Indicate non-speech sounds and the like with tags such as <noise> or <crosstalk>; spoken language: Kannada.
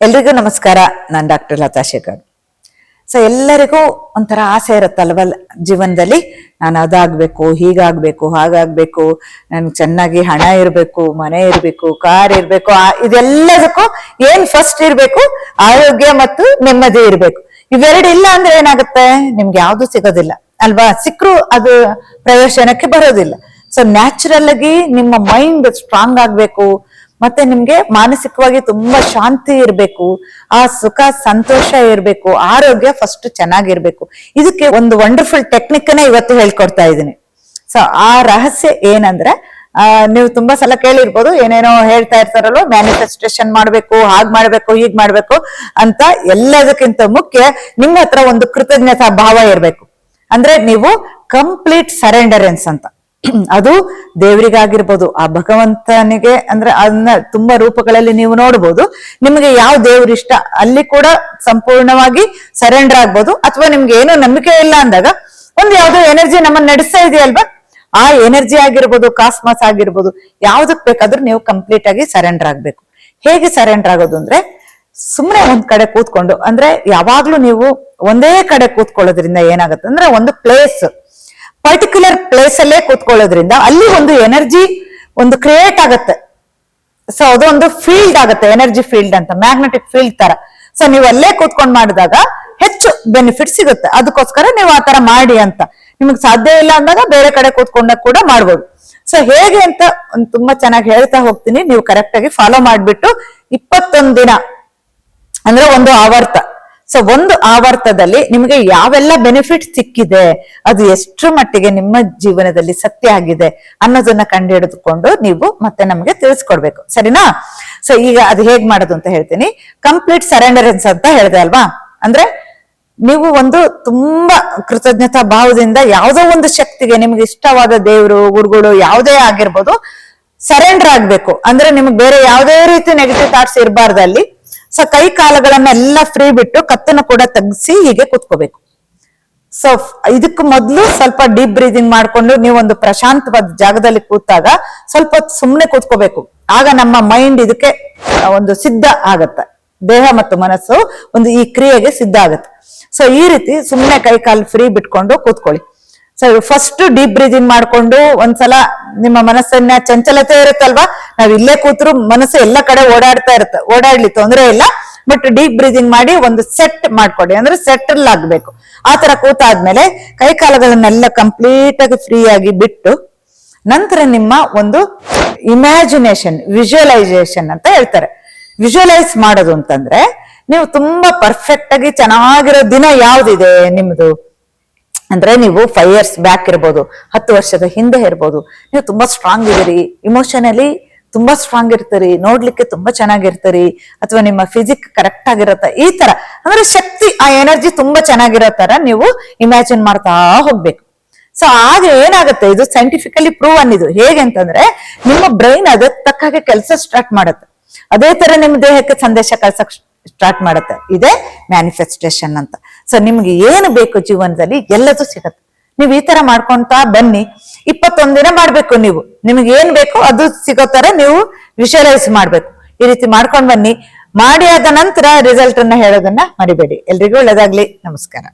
ಎಲ್ರಿಗೂ ನಮಸ್ಕಾರ. ನಾನು ಡಾಕ್ಟರ್ ಲತಾ ಶೇಖರ್. ಸೊ ಎಲ್ಲರಿಗೂ ಒಂಥರ ಆಸೆ ಇರುತ್ತಲ್ವಲ್ ಜೀವನದಲ್ಲಿ? ನಾನು ಅದಾಗ್ಬೇಕು, ಹೀಗಾಗ್ಬೇಕು, ಹಾಗಾಗ್ಬೇಕು ನನ್ಗೆ ಚೆನ್ನಾಗಿ ಹಣ ಇರಬೇಕು, ಮನೆ ಇರಬೇಕು, ಕಾರ್ ಇರಬೇಕು ಇದೆಲ್ಲದಕ್ಕೂ ಏನ್ ಫಸ್ಟ್ ಇರಬೇಕು? ಆರೋಗ್ಯ ಮತ್ತು ನೆಮ್ಮದಿ ಇರಬೇಕು. ಇವೆರಡು ಇಲ್ಲ ಅಂದ್ರೆ ಏನಾಗುತ್ತೆ? ನಿಮ್ಗೆ ಯಾವುದು ಸಿಗೋದಿಲ್ಲ. ಅಲ್ವಾ? ಸಿಕ್ಕರು ಅದು ಪ್ರಯೋಜನಕ್ಕೆ ಬರೋದಿಲ್ಲ. ಸೊ ನ್ಯಾಚುರಲ್ ಆಗಿ ನಿಮ್ಮ ಮೈಂಡ್ ಸ್ಟ್ರಾಂಗ್ ಆಗ್ಬೇಕು. ಮತ್ತೆ ನಿಮ್ಗೆ ಮಾನಸಿಕವಾಗಿ ತುಂಬಾ ಶಾಂತಿ ಇರ್ಬೇಕು ಆ ಸುಖ ಸಂತೋಷ ಇರ್ಬೇಕು ಆರೋಗ್ಯ ಫಸ್ಟ್ ಚೆನ್ನಾಗಿರ್ಬೇಕು. ಇದಕ್ಕೆ ಒಂದು ವಂಡರ್ಫುಲ್ ಟೆಕ್ನಿಕ್ ಇವತ್ತು ಹೇಳ್ಕೊಡ್ತಾ ಇದ್ದೀನಿ. ಸೊ ಆ ರಹಸ್ಯ ಏನಂದ್ರೆ ಆ, ನೀವು ತುಂಬಾ ಸಲ ಕೇಳಿರ್ಬೋದು ಏನೇನೋ ಹೇಳ್ತಾ ಇರ್ತಾರಲ್ವ ಮ್ಯಾನಿಫೆಸ್ಟೇಷನ್ ಮಾಡ್ಬೇಕು ಹಾಗ್ ಮಾಡ್ಬೇಕು ಹೀಗ್ ಮಾಡ್ಬೇಕು ಅಂತ ಎಲ್ಲದಕ್ಕಿಂತ ಮುಖ್ಯ ನಿಮ್ಮ ಹತ್ರ ಒಂದು ಕೃತಜ್ಞತಾ ಭಾವ ಇರ್ಬೇಕು. ಅಂದ್ರೆ ನೀವು ಕಂಪ್ಲೀಟ್ ಸರೆಂಡರೆನ್ಸ್ ಅಂತ. <clears throat> ಅದು ದೇವರಿಗಾಗಿರ್ಬೋದು. ಆ ಭಗವಂತನಿಗೆ ಅಂದ್ರೆ ಅದನ್ನ ತುಂಬಾ ರೂಪಗಳಲ್ಲಿ ನೀವು ನೋಡ್ಬೋದು. ನಿಮಗೆ ಯಾವ ದೇವ್ರ ಇಷ್ಟ, ಅಲ್ಲಿ ಕೂಡ ಸಂಪೂರ್ಣವಾಗಿ ಸರೆಂಡರ್ ಆಗ್ಬೋದು. ಅಥವಾ ನಿಮ್ಗೆ ಏನು ನಂಬಿಕೆ ಇಲ್ಲ ಅಂದಾಗ ಒಂದು ಯಾವ್ದೋ ಎನರ್ಜಿ ನಮ್ಮನ್ನ ನಡೆಸ್ತಾ ಇದೆಯಲ್ವಾ? ಆ ಎನರ್ಜಿ ಆಗಿರ್ಬೋದು ಕಾಸ್ಮಸ್ ಆಗಿರ್ಬೋದು, ಯಾವ್ದಕ್ ಬೇಕಾದ್ರೂ ನೀವು ಕಂಪ್ಲೀಟ್ ಆಗಿ ಸರೆಂಡರ್ ಆಗ್ಬೇಕು. ಹೇಗೆ ಸರೆಂಡರ್ ಆಗೋದು ಅಂದ್ರೆ ಸುಮ್ಮನೆ ಒಂದ್ ಕಡೆ ಕೂತ್ಕೊಂಡು, ಅಂದ್ರೆ ಯಾವಾಗ್ಲೂ ನೀವು ಒಂದೇ ಕಡೆ ಕೂತ್ಕೊಳ್ಳೋದ್ರಿಂದ ಏನಾಗುತ್ತೆ ಅಂದ್ರೆ ಒಂದು ಪ್ಲೇಸ್ ಪರ್ಟಿಕ್ಯುಲರ್ ಪ್ಲೇಸ್ ಅಲ್ಲೇ ಕೂತ್ಕೊಳ್ಳೋದ್ರಿಂದ ಅಲ್ಲಿ ಒಂದು ಎನರ್ಜಿ ಒಂದು ಕ್ರಿಯೇಟ್ ಆಗತ್ತೆ. ಸೊ ಒಂದು ಫೀಲ್ಡ್ ಆಗುತ್ತೆ ಎನರ್ಜಿ ಫೀಲ್ಡ್ ಅಂತ ಮ್ಯಾಗ್ನೆಟಿಕ್ ಫೀಲ್ಡ್ ತರ. ಸೊ ನೀವು ಅಲ್ಲೇ ಕೂತ್ಕೊಂಡು ಮಾಡಿದಾಗ ಹೆಚ್ಚು ಬೆನಿಫಿಟ್ ಸಿಗುತ್ತೆ. ಅದಕ್ಕೋಸ್ಕರ ನೀವು ಆ ತರ ಮಾಡಿ ಅಂತ. ನಿಮಗೆ ಸಾಧ್ಯ ಇಲ್ಲ ಅಂದಾಗ ಬೇರೆ ಕಡೆ ಕೂತ್ಕೊಂಡ ಕೂಡ ಮಾಡ್ಬೋದು. ಸೊ ಹೇಗೆ ಅಂತ ಒಂದ್ ತುಂಬಾ ಚೆನ್ನಾಗಿ ಹೇಳ್ತಾ ಹೋಗ್ತೀನಿ. ನೀವು ಕರೆಕ್ಟ್ ಆಗಿ ಫಾಲೋ ಮಾಡ್ಬಿಟ್ಟು ಇಪ್ಪತ್ತೊಂದು ದಿನ, ಅಂದ್ರೆ ಒಂದು ಆವರ್ತ. ಸೊ ಒಂದು ಆವರ್ತದಲ್ಲಿ ನಿಮಗೆ ಯಾವೆಲ್ಲ ಬೆನಿಫಿಟ್ ಸಿಕ್ಕಿದೆ, ಅದು ಎಷ್ಟು ಮಟ್ಟಿಗೆ ನಿಮ್ಮ ಜೀವನದಲ್ಲಿ ಸತ್ಯ ಆಗಿದೆ ಅನ್ನೋದನ್ನ ಕಂಡುಹಿಡಿದುಕೊಂಡು ನೀವು ಮತ್ತೆ ನಮಗೆ ತಿಳಿಸ್ಕೊಡ್ಬೇಕು. ಸರಿನಾ? ಸೊ ಈಗ ಅದು ಹೇಗ್ ಮಾಡೋದು ಅಂತ ಹೇಳ್ತೀನಿ. ಕಂಪ್ಲೀಟ್ ಸರೆಂಡರೆನ್ಸ್ ಅಂತ ಹೇಳಿದೆ ಅಲ್ವಾ? ಅಂದ್ರೆ ನೀವು ಒಂದು ತುಂಬಾ ಕೃತಜ್ಞತಾ ಭಾವದಿಂದ ಯಾವುದೋ ಒಂದು ಶಕ್ತಿಗೆ ನಿಮ್ಗೆ ಇಷ್ಟವಾದ ದೇವರು, ಗುರುಗಳು ಯಾವುದೇ ಆಗಿರ್ಬೋದು ಸರೆಂಡರ್ ಆಗ್ಬೇಕು. ಅಂದ್ರೆ ನಿಮ್ಗೆ ಬೇರೆ ಯಾವುದೇ ರೀತಿ ನೆಗೆಟಿವ್ ಥಾಟ್ಸ್ ಇರಬಾರ್ದು ಅಲ್ಲಿ. ಸೊ ಕೈ ಕಾಲುಗಳನ್ನೆಲ್ಲ ಫ್ರೀ ಬಿಟ್ಟು ಕತ್ತನ್ನು ಕೂಡ ತಗ್ಸಿ ಹೀಗೆ ಕೂತ್ಕೋಬೇಕು. ಸೊ ಇದಕ್ಕೆ ಮೊದಲು ಸ್ವಲ್ಪ ಡೀಪ್ ಬ್ರೀದಿಂಗ್ ಮಾಡ್ಕೊಂಡು ನೀವು ಒಂದು ಪ್ರಶಾಂತವಾದ ಜಾಗದಲ್ಲಿ ಕೂತಾಗ ಸ್ವಲ್ಪ ಸುಮ್ಮನೆ ಕೂತ್ಕೋಬೇಕು. ಆಗ ನಮ್ಮ ಮೈಂಡ್ ಇದಕ್ಕೆ ಒಂದು ಸಿದ್ಧ ಆಗತ್ತೆ. ದೇಹ ಮತ್ತು ಮನಸ್ಸು ಒಂದು ಈ ಕ್ರಿಯೆಗೆ ಸಿದ್ಧ ಆಗತ್ತೆ. ಸೊ ಈ ರೀತಿ ಸುಮ್ಮನೆ ಕೈ ಕಾಲು ಫ್ರೀ ಬಿಟ್ಕೊಂಡು ಕೂತ್ಕೊಳ್ಳಿ. ಸೊ ಫಸ್ಟ್ ಡೀಪ್ ಬ್ರೀದಿಂಗ್ ಮಾಡ್ಕೊಂಡು ಒಂದ್ಸಲ ನಿಮ್ಮ ಮನಸ್ಸನ್ನ ಚಂಚಲತೆ ಇರುತ್ತಲ್ವಾ ನಾವ್ ಇಲ್ಲೇ ಕೂತ್ರು ಮನಸ್ಸು ಎಲ್ಲ ಕಡೆ ಓಡಾಡ್ತಾ ಇರುತ್ತೆ. ಓಡಾಡ್ಲಿ ತೊಂದರೆ ಇಲ್ಲ. ಬಟ್ ಡೀಪ್ ಬ್ರೀದಿಂಗ್ ಮಾಡಿ ಒಂದು ಸೆಟ್ ಮಾಡ್ಕೊಡಿ. ಅಂದ್ರೆ ಸೆಟಲ್ ಆಗ್ಬೇಕು. ಆ ತರ ಕೂತಾದ್ಮೇಲೆ ಕೈ ಕಾಲುಗಳನ್ನೆಲ್ಲ ಕಂಪ್ಲೀಟ್ ಆಗಿ ಫ್ರೀ ಆಗಿ ಬಿಟ್ಟು ನಂತರ ನಿಮ್ಮ ಒಂದು ಇಮ್ಯಾಜಿನೇಷನ್ ವಿಜುವಲೈಸೇಷನ್ ಅಂತ ಹೇಳ್ತಾರೆ. ವಿಜುವಲೈಸ್ ಮಾಡೋದು ಅಂತಂದ್ರೆ ನೀವು ತುಂಬಾ ಪರ್ಫೆಕ್ಟ್ ಆಗಿ ಚೆನ್ನಾಗಿರೋ ದಿನ ಯಾವ್ದಿದೆ ನಿಮ್ದು? ಅಂದ್ರೆ ನೀವು ಫೈವ್ ಇಯರ್ಸ್ ಬ್ಯಾಕ್ ಇರ್ಬೋದು, ಹತ್ತು ವರ್ಷದ ಹಿಂದೆ ಇರ್ಬೋದು, ನೀವು ತುಂಬಾ ಸ್ಟ್ರಾಂಗ್ ಇದೀರಿ ಇಮೋಷನಲಿ ತುಂಬಾ ಸ್ಟ್ರಾಂಗ್ ಇರ್ತೀರಿ, ನೋಡ್ಲಿಕ್ಕೆ ತುಂಬಾ ಚೆನ್ನಾಗಿರ್ತೀರಿ, ಅಥವಾ ನಿಮ್ಮ ಫಿಸಿಕ್ ಕರೆಕ್ಟ್ ಆಗಿರತ್ತ, ಈ ತರ. ಅಂದ್ರೆ ಶಕ್ತಿ, ಆ ಎನರ್ಜಿ ತುಂಬಾ ಚೆನ್ನಾಗಿರೋ ತರ ನೀವು ಇಮ್ಯಾಜಿನ್ ಮಾಡ್ತಾ ಹೋಗ್ಬೇಕು. ಸೊ ಆಗ ಏನಾಗುತ್ತೆ? ಇದು ಸೈಂಟಿಫಿಕಲಿ ಪ್ರೂವ್ ಅನ್ನಿದು ಹೇಗೆ ಅಂತಂದ್ರೆ, ನಿಮ್ಮ ಬ್ರೈನ್ ಅದಕ್ಕೆ ತಕ್ಕ ಹಾಗೆ ಕೆಲಸ ಸ್ಟಾರ್ಟ್ ಮಾಡುತ್ತೆ. ಅದೇ ತರ ನಿಮ್ಮ ದೇಹಕ್ಕೆ ಸಂದೇಶ ಕಳ್ಸಕ್ ಸ್ಟಾರ್ಟ್ ಮಾಡುತ್ತೆ. ಇದೇ ಮ್ಯಾನಿಫೆಸ್ಟೇಷನ್ ಅಂತ. ಸೊ ನಿಮ್ಗೆ ಏನು ಬೇಕು ಜೀವನದಲ್ಲಿ ಎಲ್ಲದೂ ಸಿಗತ್ತೆ. ನೀವು ಈ ತರ ಮಾಡ್ಕೊಂತ ಬನ್ನಿ. ಇಪ್ಪತ್ತೊಂದ್ ದಿನ ಮಾಡ್ಬೇಕು ನೀವು. ನಿಮ್ಗೆ ಏನ್ ಬೇಕೋ ಅದು ಸಿಗೋ ತರ ನೀವು ವಿಷುವಲೈಸ್ ಮಾಡ್ಬೇಕು. ಈ ರೀತಿ ಮಾಡ್ಕೊಂಡ್ ಬನ್ನಿ. ಮಾಡಿ ಆದ ನಂತರ ರಿಸಲ್ಟ್ ಅನ್ನ ಹೇಳೋದನ್ನ ಮರಿಬೇಡಿ. ಎಲ್ರಿಗೂ ಒಳ್ಳೇದಾಗ್ಲಿ. ನಮಸ್ಕಾರ.